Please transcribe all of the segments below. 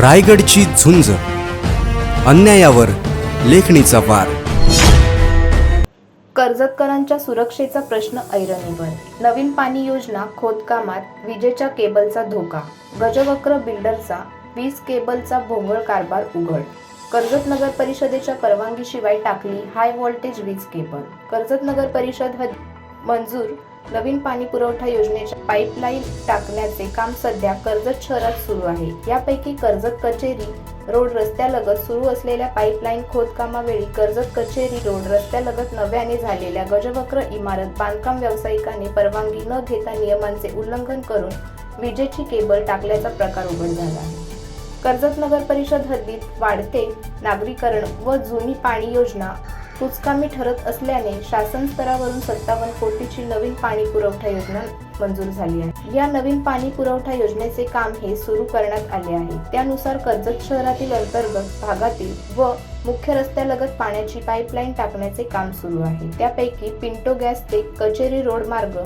रायगडची झुंज. अन्यायावर लेखणीचा वार. कर्जतकरांच्या सुरक्षेचा प्रश्न ऐरणीवर. नवीन पाणी योजना खोदकामात विजेच्या केबलचा धोका. गजवक्र बिल्डरचा वीज केबलचा भोंगळ कारभार उघड. कर्जत नगर परिषदेच्या परवानगीशिवाय टाकली हाय व्होल्टेज वीज केबल. कर्जत नगर परिषद मंजूर नवीन पाणी पुरवठा योजनेच्या पाईपलाईन टाकण्याचे काम सध्या कर्जत शहरात सुरू आहे. यापैकी कर्जत कचेरी रोड रस्त्यालगत सुरू असलेल्या पाईपलाईन खोदकामावेळी कर्जत कचेरी रोड रस्त्यालगत नव्याने झालेल्या गजवक्र इमारत बांधकाम व्यावसायिकाने परवानगी न घेता नियमांचे उल्लंघन करून विजेची केबल टाकल्याचा प्रकार उघड झाला. आहे कर्जत नगर परिषद हद्दीत वाढते नागरीकरण व जुनी पाणी योजना कुचकामी ठरत असल्याने शासन स्तरावरून सत्तावन्न कोटीची नवीन पाणी पुरवठा योजना मंजूर झाली आहे. या नवीन पाणी पुरवठा योजनेचे काम हे सुरू करण्यात आले आहे. त्यानुसार कर्जत शहरातील अंतर्गत भागातील व मुख्य रस्त्यालगत पाण्याची पाईपलाईन टाकण्याचे काम सुरू आहे. त्यापैकी पिंटो गॅस ते कचेरी रोड मार्ग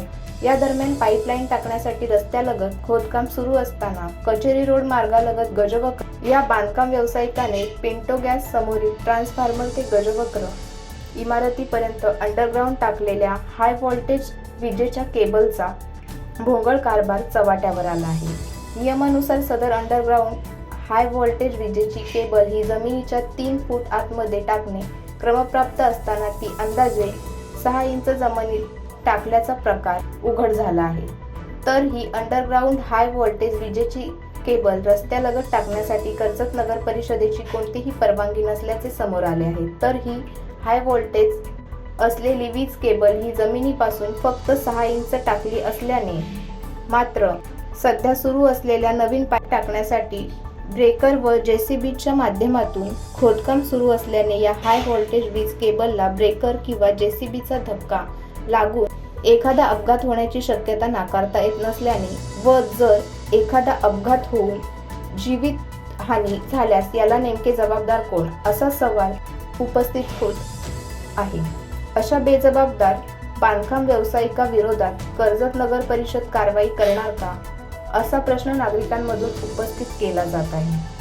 या दरम्यान पाईपलाईन टाकण्यासाठी रस्त्यालगत खोदकाम सुरू असताना कचेरी रोड मार्गालगत गजवक्र या बांधकाम व्यावसायिकाने पिंटो गॅस समोरील ट्रान्सफॉर्मर ते गजवक्र इमारतीपर्यंत अंडरग्राऊंड टाकलेल्या हाय व्होल्टेज विजेच्या केबलचा भोंगळ कारभार चव्हाट्यावर आला आहे. नियमानुसार सदर अंडरग्राऊंड हाय व्होल्टेज विजेची केबल ही जमिनीच्या तीन फूट आतमध्ये टाकणे क्रमप्राप्त असताना ती अंदाजे सहा इंच जमिनीत टाकल्याचा प्रकार उघड झाला आहे. तर ही अंडरग्राऊंड हाय व्होल्टेज विजेची केबल रस्त्यालगत टाकण्यासाठी कर्जत नगर परिषदेची कोणतीही परवानगी नसल्याचे समोर आले आहे. तर ही हाय व्होल्टेज असलेली वीज केबल ही जमिनीपासून फक्त सहा इंच टाकली असल्याने मात्र सध्या सुरू असलेल्या नवीन पाईप टाकण्यासाठी ब्रेकर व जेसीबीच्या माध्यमातून खोदकाम सुरू असल्याने या हाय व्होल्टेज वीज केबलला ब्रेकर किंवा जेसीबीचा धक्का लागून एखादा अपघात होण्याची शक्यता नाकारता येत नसल्याने व जर एखादा अपघात होऊन जीवित हानी झाल्यास याला नेमके जबाबदार कोण? असा सवाल उपस्थित होत आहे. अशा बेजबाबदार बांधकाम व्यावसायिकाविरोधात कर्जत नगर परिषद कारवाई करणार का? असा प्रश्न नागरिकांमधून उपस्थित केला जात आहे.